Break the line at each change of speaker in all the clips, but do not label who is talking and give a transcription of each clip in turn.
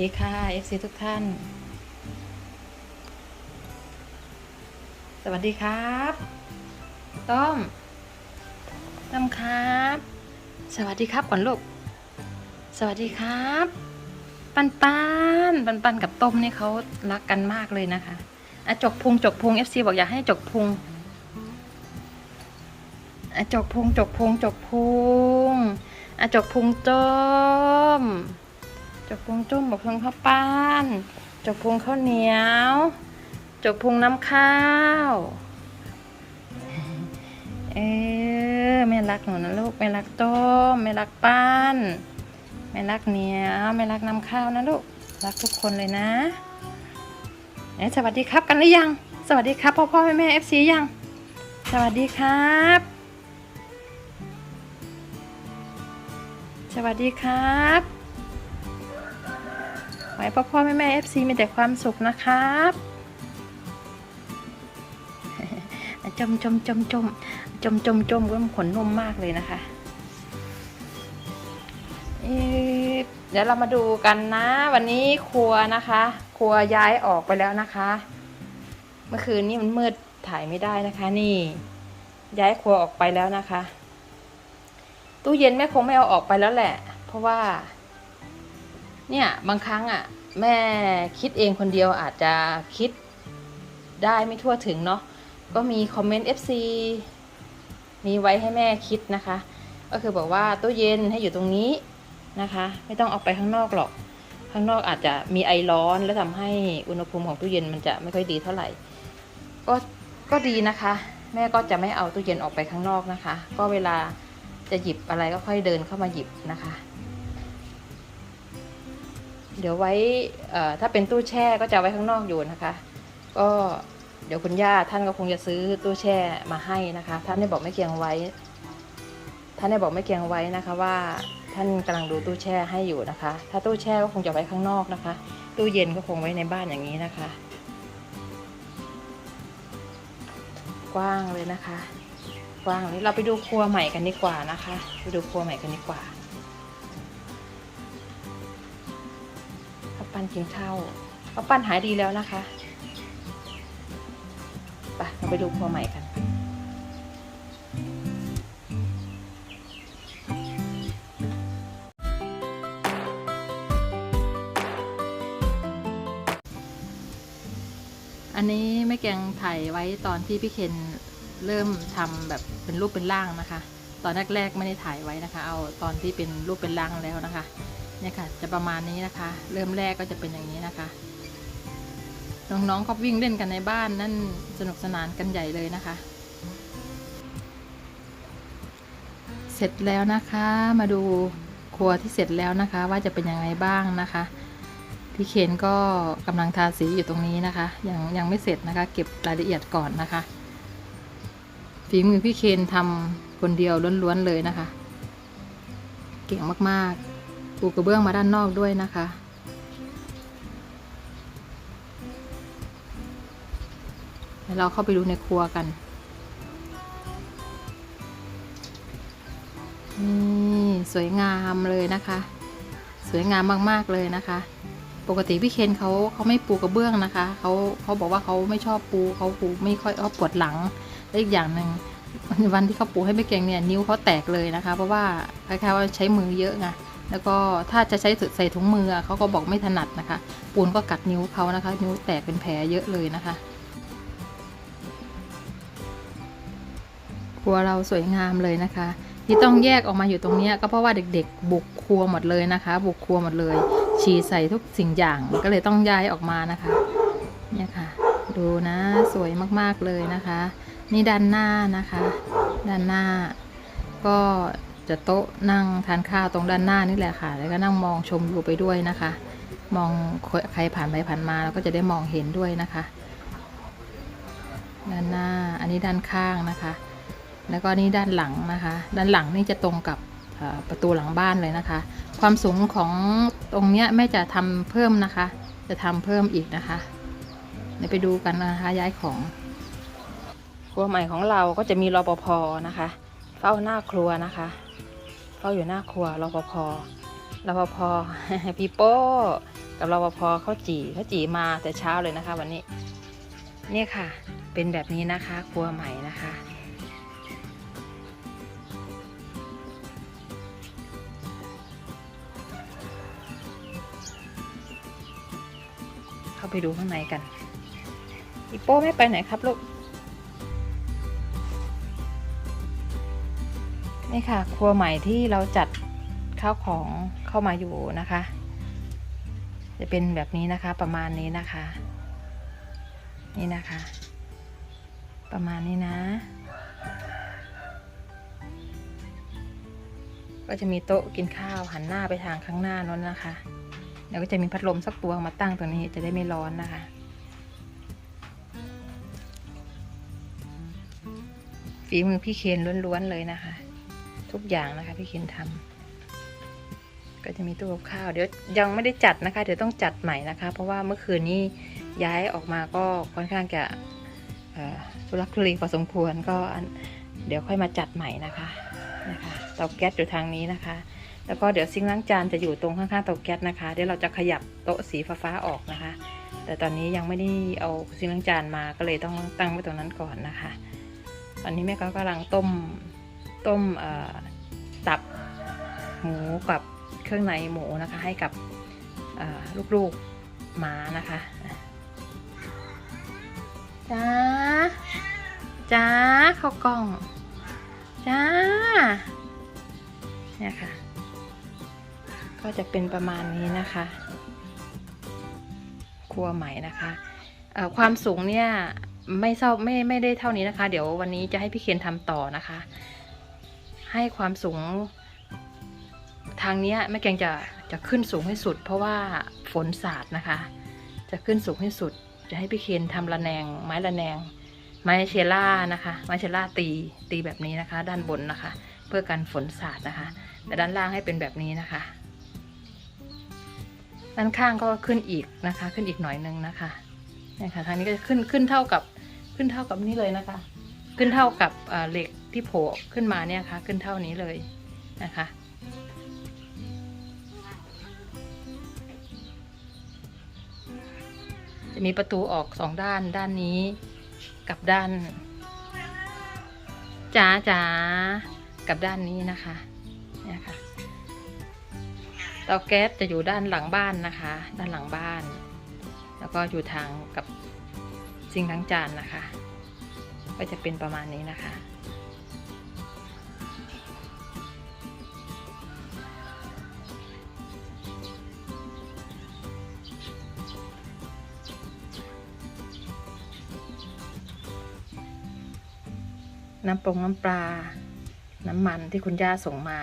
ดีค่ะ FC ทุกท่าน สวัสดีครับ ต้อม ต้อมครับ สวัสดีครับก่อนลูก สวัสดีครับ ปันปันปันปันกับต้มนี่เขารักกันมากเลยนะคะอะจกพุงจกพุง FC บอกอยากให้จกพุงอะจกพุงจกพุงจกพุงอะจกพุงต้ม จกพุงจุ่มบอกพุงข้าวปั้นจกพุงข้าวเหนียวจกพุงน้ำข้าว เออแม่รักหนูนะลูกแม่รักต้มแม่รักปั้นแม่รักเหนียวแม่รักน้ำข้าวนะลูกรักทุกคนเลยนะเอ๊ะสวัสดีครับกันหรือยัง สวัสดีครับพ่อพ่อแม่แม่เอฟซียัง สวัสดีครับ สวัสดีครับ ขอให้พ่อพ่อแม่แม่เอฟซีมีแต่ความสุขนะครับจมจมจมจมจมจมจมก็ขนนมมากเลยนะคะเอ๊ะเดี๋ยวเรามาดูกันนะ วันนี้ครัวนะคะ ครัวย้ายออกไปแล้วนะคะ เมื่อคืนนี้มันมืดถ่ายไม่ได้นะคะ นี่ ย้ายครัวออกไปแล้วนะคะ ตู้เย็นแม่คงไม่เอาออกไปแล้วแหละ เพราะว่า เนี่ยบางครั้งอะ แม่คิดเองคนเดียวอาจจะคิดได้ไม่ทั่วถึงเนาะก็มีคอมเมนต์ FC มีไว้ให้แม่คิดนะคะ ก็คือบอกว่าตู้เย็นให้อยู่ตรงนี้นะคะ ไม่ต้องออกไปข้างนอกหรอก ข้างนอกอาจจะมีไอร้อน แล้วทำให้อุณหภูมิของตู้เย็นมันจะไม่ค่อยดีเท่าไหร่ ก็ก็ดีนะคะ แม่ก็จะไม่เอาตู้เย็นออกไปข้างนอกนะคะ ก็เวลาจะหยิบอะไรก็ค่อยเดินเข้ามาหยิบนะคะ เดี๋ยวไว้ถ้าเป็นตู้แช่ก็จะไว้ข้างนอกอยู่นะคะ ก็เดี๋ยวคุณย่าท่านก็คงจะซื้อตู้แช่มาให้นะคะ ท่านได้บอกไม่เกียงไว้ ท่านได้บอกไม่เกียงไว้นะคะว่าท่านกำลังดูตู้แช่ให้อยู่นะคะ ถ้าตู้แช่ก็คงจะไว้ข้างนอกนะคะ ตู้เย็นก็คงไว้ในบ้านอย่างนี้นะคะ กว้างเลยนะคะ กว้างนี้เราไปดูครัวใหม่กันดีกว่านะคะ ไปดูครัวใหม่กันดีกว่า ปั้นกินข้าวข้าปั้นหายดีแล้วนะคะไปเราไปดูครัวใหม่กันอันนี้แม่แกงถ่ายไว้ตอนที่พี่เคนเริ่มทำแบบเป็นรูปเป็นร่างนะคะ ตอนแรกๆไม่ได้ถ่ายไว้นะคะ เอาตอนที่เป็นรูปเป็นร่างแล้วนะคะ เนี่ยค่ะ จะประมาณนี้นะคะ เริ่มแรกก็จะเป็นอย่างนี้นะคะน้องๆก็วิ่งเล่นกันในบ้านนั่นสนุกสนานกันใหญ่เลยนะคะ เสร็จแล้วนะคะมาดูครัวที่เสร็จแล้วนะคะ ว่าจะเป็นยังไงบ้างนะคะพี่เคนก็กำลังทาสีอยู่ตรงนี้นะคะ ยังยังไม่เสร็จนะคะ เก็บรายละเอียดก่อนนะคะฝีมือพี่เคนทำคนเดียวล้วนๆเลยนะคะ เก่งมากๆ ปูกระเบื้องมาด้านนอกด้วยนะคะ เดี๋ยวเราเข้าไปดูในครัวกัน นี่สวยงามเลยนะคะ สวยงามมากๆเลยนะคะ ปกติพี่เคนเขาเขาไม่ปูกระเบื้องนะคะเขาเขาบอกว่าเขาไม่ชอบปูเขาปูไม่ค่อยเขาปวดหลังและอีกอย่างหนึ่งวันที่เขาปูให้ไม่เก่งเนี่ยนิ้วเขาแตกเลยนะคะ เพราะว่าคล้ายๆว่าใช้มือเยอะไง แล้วก็ถ้าจะใช้ใส่ถุงมือเขาก็บอกไม่ถนัดนะคะ ปูนก็กัดนิ้วเขานะคะ นิ้วแตกเป็นแผลเยอะเลยนะคะครัวเราสวยงามเลยนะคะ ที่ต้องแยกออกมาอยู่ตรงนี้ก็เพราะว่าเด็กๆ บุกครัวหมดเลยนะคะ บุกครัวหมดเลย ฉี่ใส่ทุกสิ่งอย่างก็เลยต้องย้ายออกมานะคะเนี่ยค่ะ ดูนะสวยมากๆเลยนะคะ นี่ด้านหน้านะคะ ด้านหน้า ก็ จะโต๊ะนั่งทานข้าวตรงด้านหน้านี่แหละค่ะ แล้วก็นั่งมองชมวิวไปด้วยนะคะ มองใครผ่านไปผ่านมาเราก็จะได้มองเห็นด้วยนะคะ ด้านหน้าอันนี้ด้านข้างนะคะ แล้วก็นี่ด้านหลังนะคะ ด้านหลังนี่จะตรงกับประตูหลังบ้านเลยนะคะ ความสูงของตรงเนี้ยแม่จะทำเพิ่มนะคะ จะทำเพิ่มอีกนะคะเดี๋ยวไปดูกันนะคะย้ายของครัวใหม่ของเราก็จะมีรปภนะคะ เฝ้าหน้าครัวนะคะ เฝ้าอยู่หน้าครัวรปภรปภปีโป้กับรปภเขาจีเขาจีมาแต่เช้าเลยนะคะ วันนี้เนี่ยค่ะ เป็นแบบนี้นะคะครัวใหม่นะคะเข้าไปดูข้างในกันอีโป้ไม่ไปไหนครับลูก นี่ค่ะ ครัวใหม่ที่เราจัดข้าวของเข้ามาอยู่นะคะ จะเป็นแบบนี้นะคะ ประมาณนี้นะคะ นี่นะคะ ประมาณนี้นะ ก็จะมีโต๊ะกินข้าวหันหน้าไปทางข้างหน้านั้นนะคะแล้วก็จะมีพัดลมสักตัวมาตั้งตรงนี้จะได้ไม่ร้อนนะคะ ฝีมือพี่เคนล้วนๆเลยนะคะ ทุกอย่างนะคะพี่เคนทำก็จะมีตู้กับข้าวเดี๋ยวยังไม่ได้จัดนะคะ เดี๋ยวต้องจัดใหม่นะคะ เพราะว่าเมื่อคืนนี้ย้ายออกมาก็ค่อนข้างจะเอ่อทุรักทุเลพอสมควรก็เดี๋ยวค่อยมาจัดใหม่นะคะนะคะเตาแก๊สอยู่ทางนี้นะคะ แล้วก็เดี๋ยวซิงล้างจานจะอยู่ตรงข้างๆเตาแก๊สนะคะ เดี๋ยวเราจะขยับโต๊ะสีฟ้าๆออกนะคะ แต่ตอนนี้ยังไม่ได้เอาซิงล้างจานมาก็เลยต้องตั้งไว้ตรงนั้นก่อนนะคะ ตอนนี้แม่ก็กำลังต้มต้มเอ่อ ตับหมูกับเครื่องในหมูนะคะ ให้กับเอ่อลูกๆหมานะคะจ้าจ้าเข้ากล้องจ้าเนี่ยค่ะ ก็จะเป็นประมาณนี้นะคะ ครัวใหม่นะคะเอ่อความสูงเนี่ยไม่เท่าไม่ไม่ได้เท่านี้นะคะ เดี๋ยววันนี้จะให้พี่เคนทำต่อนะคะ ให้ความสูง ทางนี้แม่แกงจะจะขึ้นสูงให้สุด เพราะว่าฝนสาดนะคะ จะขึ้นสูงให้สุด จะให้พี่เคนทำระแนง ไม้ระแนง ไม้เชล่านะคะ ไม้เชล่าตีตีแบบนี้นะคะ ด้านบนนะคะ เพื่อกันฝนสาดนะคะแต่ด้านล่างให้เป็นแบบนี้นะคะ ด้านข้างก็ขึ้นอีกนะคะ ขึ้นอีกหน่อยนึงนะคะเนี่ยค่ะทางนี้ก็จะขึ้นขึ้นเท่ากับขึ้นเท่ากับนี่เลยนะคะ ขึ้นเท่ากับเหล็ก ที่โผล่ขึ้นมาเนี่ยค่ะขึ้นเท่านี้เลยนะคะ จะมีประตูออกสองด้านด้านนี้กับด้านจ๋าจ๋ากับด้านนี้นะคะเนี่ยค่ะเตาแก๊สจะอยู่ด้านหลังบ้านนะคะ ด้านหลังบ้าน แล้วก็อยู่ทางกับซิงค์ล้างจานนะคะ ก็จะเป็นประมาณนี้นะคะ น้ำปงน้ำปลา น้ำมันที่คุณย่าส่งมา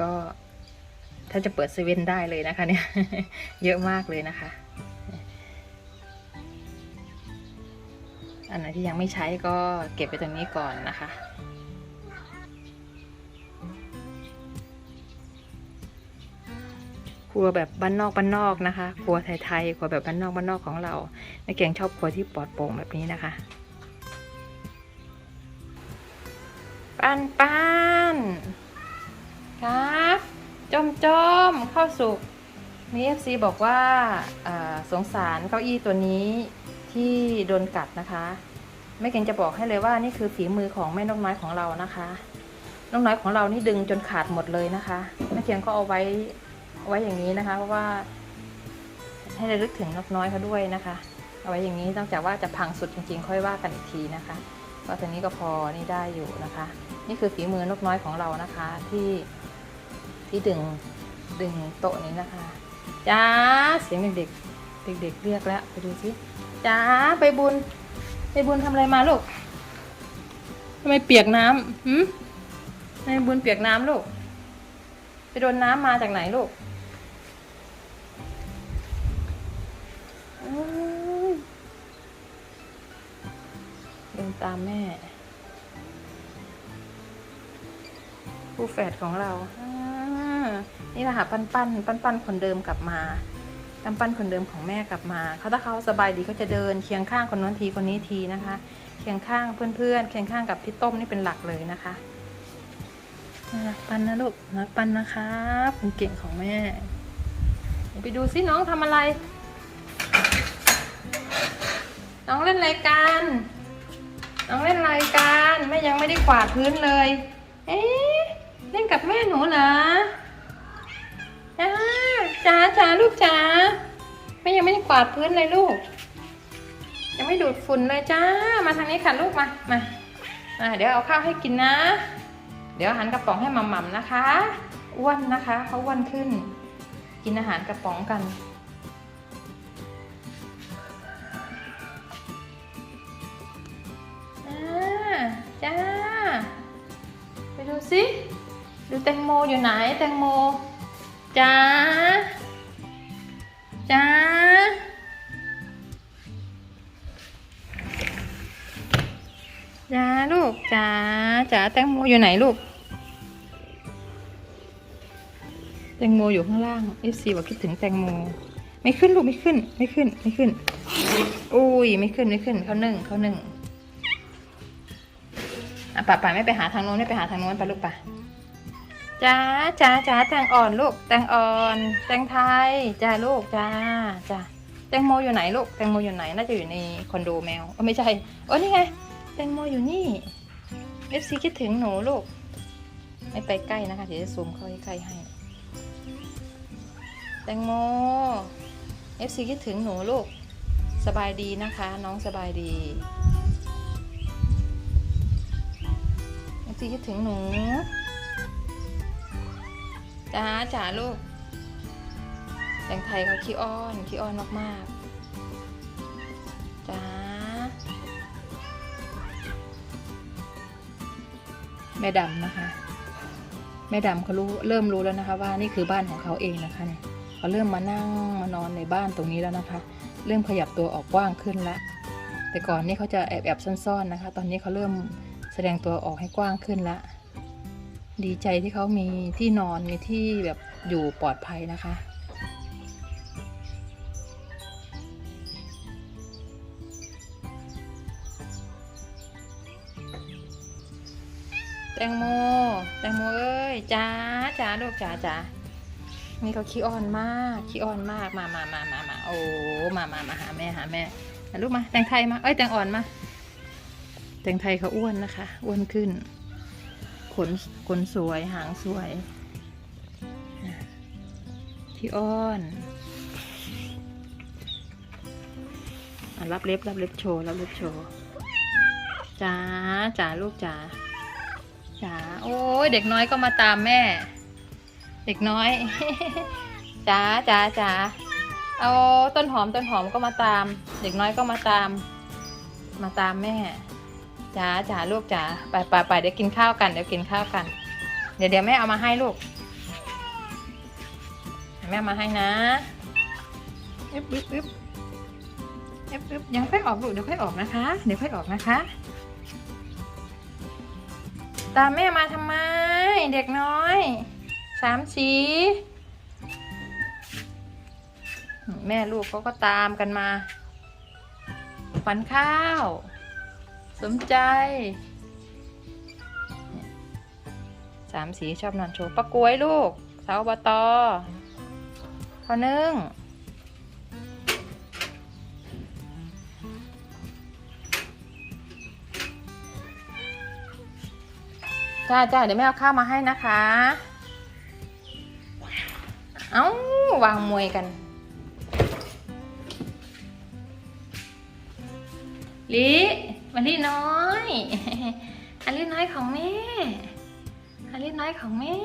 ก็ถ้าจะเปิดเซเว่นได้เลยนะคะเนี่ย เยอะมากเลยนะคะ อันไหนที่ยังไม่ใช้ก็เก็บไปตรงนี้ก่อนนะคะครัวแบบบ้านนอกบ้านนอกนะคะ ครัวไทยๆครัวแบบบ้านนอกบ้านนอกของเราแม่เกียงชอบครัวที่ปลอดโปร่งแบบนี้นะคะ ปันปันครับจมจมเข้าสุกมีเอฟซีบอกว่าสงสารเก้าอี้ตัวนี้ที่โดนกัดนะคะแม่เก่งจะบอกให้เลยว่านี่คือฝีมือของแม่นกน้อยของเรานะคะนกน้อยของเรานี่ดึงจนขาดหมดเลยนะคะแม่เกียงก็เอาไว้ไว้อย่างนี้นะคะ เพราะว่า ให้ระลึกถึงนกน้อยเขาด้วยนะคะ เอาไว้อย่างนี้นอกจากว่าจะพังสุดจริงๆ ค่อยว่ากันอีกทีนะคะก็ตัวนี้ก็พอนี่ได้อยู่นะคะ นี่คือฝีมือนกน้อยของเรานะคะที่ที่ดึงดึงโต๊ะนี้นะคะจ้าเสียงเด็กๆเด็กๆเรียกแล้วไปดูสิจ้าไปบุญ ไปบุญทำอะไรมาลูกทำไมเปียกน้ำหืมทำไมบุญเปียกน้ำลูก ไปโดนน้ำมาจากไหนลูกเดินตามแม่ คู่แฝดของเราอ่านี่แหละค่ะปั้นปั้นปั้นปั้นคนเดิมกลับมาปั้นปั้นคนเดิมของแม่กลับมา เขาถ้าเขาสบายดีก็จะเดินเคียงข้างคนนั้นทีคนนี้ทีนะคะ เคียงข้างเพื่อนๆ เคียงข้างกับพี่ต้มนี่เป็นหลักเลยนะคะนักปั้นนะลูกนักปั้นนะครับคนเก่งของแม่ ไปดูซิน้องทำอะไร น้องเล่นอะไรกัน น้องเล่นอะไรกันแม่ยังไม่ได้กวาดพื้นเลย เอ๊ะ เล่นกับแม่หนูเหรอจ้าจ้าจ้าลูกจ้าแม่ยังไม่ได้กวาดพื้นเลยลูก ยังไม่ดูดฝุ่นเลยจ้า มาทางนี้ค่ะลูกมา มาอ่าเดี๋ยวเอาข้าวให้กินนะ เดี๋ยวอาหารกระป๋องให้มัมมัมนะคะ อ้วนนะคะเขาอ้วนขึ้น กินอาหารกระป๋องกันจ้า ไปดูสิ ดูแตงโมอยู่ไหนแตงโมจ้าจ้าจ้าลูกจ้าจ้าแตงโมอยู่ไหนลูก แตงโมอยู่ข้างล่างเอฟซีบอกคิดถึงแตงโม ไม่ขึ้นลูกไม่ขึ้น ไม่ขึ้นไม่ขึ้นอุ้ยไม่ขึ้นไม่ขึ้นเขาหนึ่งเขาหนึ่งอะป่าป่าไม่ไปหาทางโน้นไม่ไปหาทางโน้นไปลูกป่ะ จ้าจ้าจ้าแตงอ่อนลูกแตงอ่อนแตงไทยจ้าลูกจ้าจ้าแตงโมอยู่ไหนลูกแตงโมอยู่ไหนน่าจะอยู่ในคอนโดแมวเออไม่ใช่โอ้นี่ไงแตงโมอยู่นี่เอฟซีคิดถึงหนูลูก ไม่ไปใกล้นะคะเดี๋ยวจะซูมเข้าใกล้ให้แตงโมเอฟซีคิดถึงหนูลูกสบายดีนะคะ น้องสบายดีเอฟซีคิดถึงหนู จ้าจ๋าลูกแตงไทยเขาขี้อ้อนขี้อ้อนมากๆจ้าแม่ดำนะคะ แม่ดำเขารู้เริ่มรู้แล้วนะคะ ว่านี่คือบ้านของเขาเองนะคะเนี่ยเขาเริ่มมานั่งมานอนในบ้านตรงนี้แล้วนะคะ เริ่มขยับตัวออกกว้างขึ้นแล้วแต่ก่อนนี่เขาจะแอบแอบซ่อนๆนะคะ ตอนนี้เขาเริ่มแสดงตัวออกให้กว้างขึ้นแล้ว ดีใจที่เขามีที่นอนมีที่แบบอยู่ปลอดภัยนะคะ แตงโม แตงโมเอ้ยจ้าจ้าลูกจ้าจ้านี่เขาขี้อ้อนมากขี้อ้อนมากมามามามามาโอ้มามามาหาแม่หาแม่ลูกมาแตงไทยมาเอ้ยแตงอ่อนมาแตงไทยเขาอ้วนนะคะ อ้วนขึ้น ขนขนสวยหางสวยขี้อ้อนอรับเล็บรับเล็บโชว์รับเล็บโชว์จ้าจ้าลูกจ้าจ๋าโอ้ยเด็กน้อยก็มาตามแม่ เด็กน้อยจ๋าจ๋าจ๋าเอาต้นหอมต้นหอมก็มาตาม เด็กน้อยก็มาตาม มาตามแม่ จ๋าจ๋าลูกจ๋าไปไปไปเดี๋ยวกินข้าวกันเดี๋ยวกินข้าวกัน เดี๋ยวเดี๋ยวแม่เอามาให้ลูกแม่มาให้นะอึ๊บอึ๊บอึ๊บอึ๊บอึ๊บยังค่อยออกลูกเดี๋ยวค่อยออกนะคะ เดี๋ยวค่อยออกนะคะ ตามแม่มาทำไม เด็กน้อยสามสีแม่ลูกเขาก็ตามกันมาฝันข้าว สมใจสามสีชอบนอนโชว์ปะกวยลูก สาวบตอพอนึ่งจ้าจ้าเดี๋ยวแม่เอาข้าวมาให้นะคะ เอ้าวางมวยกัน ลิ มาลิน้อยอันลิน้อยของแม่อันลิน้อยของแม่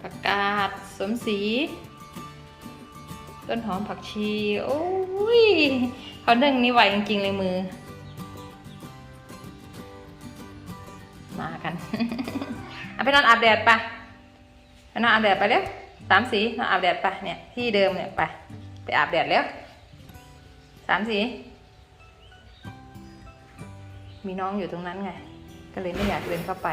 ผักกาดสมสี ต้นหอมผักชี โอ้ยเขานึ่งนี่ไวจริงๆเลยมือ มากันเอาไปนอนอาบแดดไปไปนอนอาบแดดไปเร็วสามสีนอนอาบแดดไปเนี่ยที่เดิมเนี่ยไปไปอาบแดดเร็วสามสีมีน้องอยู่ตรงนั้นไง ก็เลยไม่อยากเดินเข้าไป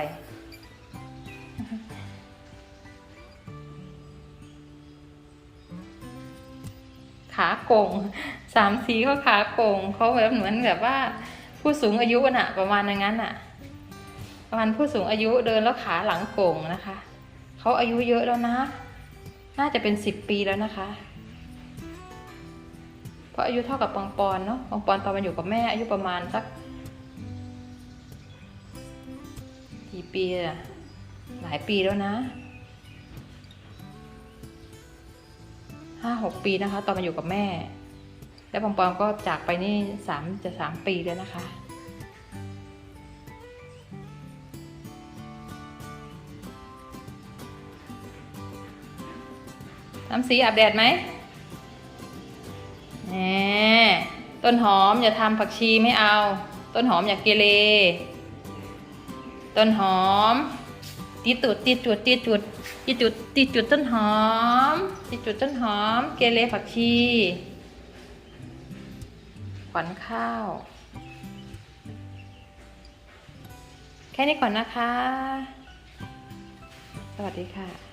ขาโกงสามสีเขาขาโกงเขาแบบเหมือนแบบว่าผู้สูงอายุน่ะ ประมาณอย่างนั้นน่ะ ประมาณผู้สูงอายุเดินแล้วขาหลังโก่งนะคะเขาอายุเยอะแล้วนะ น่าจะเป็นสิบปีแล้วนะคะ เพราะอายุเท่ากับปองปอนเนาะปองปอนตอนมันอยู่กับแม่อายุประมาณสักกี่ปีอะหลายปีแล้วนะ ห้าหกปีนะคะ ตอนมาอยู่กับแม่ แล้วปองปอนก็จากไปนี่สามจะสามปีแล้วนะคะน้ำสีอาบแดดไหมแหมต้นหอมอย่าทำผักชีไม่เอา ต้นหอมอย่าเกเรต้นหอม ตีตุดตีจุดตีจุดตีจุดตีจุดต้นหอมตีจุดต้นหอม เกเรผักชีขวัญข้าว แค่นี้ก่อนนะคะ สวัสดีค่ะ